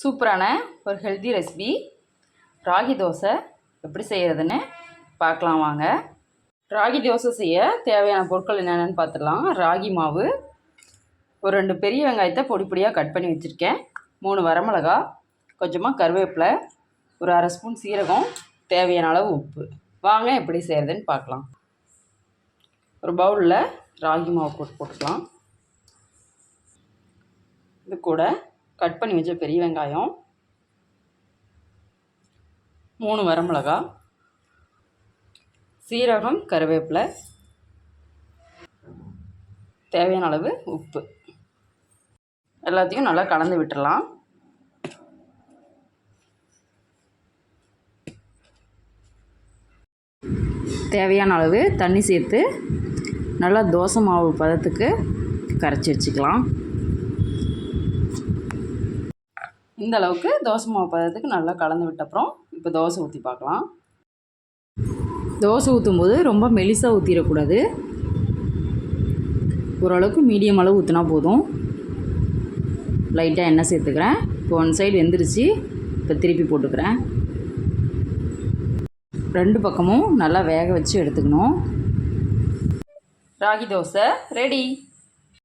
சூப்பரான ஒரு healthy recipe ragi dosa எப்படி செய்கிறதுன்னு பார்க்கலாம் வாங்க. ராகி தோசை செய்ய தேவையான பொருட்கள் என்னென்னு பார்த்துடலாம். ராகி மாவு ஒரு ரெண்டு பெரிய வெங்காயத்தை பொடி பொடியாக கட் பண்ணி வச்சுருக்கேன். மூணு வரமிளகா கொஞ்சமாக கருவேப்பிலை ஒரு அரை ஸ்பூன் சீரகம் தேவையான அளவு உப்பு. வாங்க எப்படி செய்கிறதுன்னு பார்க்கலாம். ஒரு பவுலில் ராகி மாவு போட்டு போட்டுக்கலாம். இது கூட கட் பண்ணி வச்ச பெரிய வெங்காயம். மூணு வரமிளகா. சீரகம் கருவேப்பிலை. தேவையான அளவு உப்பு. எல்லாத்தையும் நல்லா கலந்து விட்டுடலாம் தேவையான அளவு தண்ணி சேர்த்து நல்லா தோசை மாவு பதத்துக்கு கரைச்சி வச்சுக்கலாம். இந்த அளவுக்கு தோசை மாவு பதத்துக்கு நல்லா கலந்து விட்ட அப்புறம் இப்போ தோசை ஊற்றி பார்க்கலாம். தோசை ஊற்றும் போது ரொம்ப மெலிசாக ஊற்றிடக்கூடாது ஓரளவுக்கு மீடியம் அளவு ஊற்றினா போதும். லைட்டாக எண்ணெய் சேர்த்துக்கிறேன். இப்போ ஒன் சைடு வெந்துருச்சு. இப்போ திருப்பி போட்டுக்கிறேன். ரெண்டு பக்கமும் நல்லா வேக வச்சு எடுத்துக்கணும். ராகி தோசை ரெடி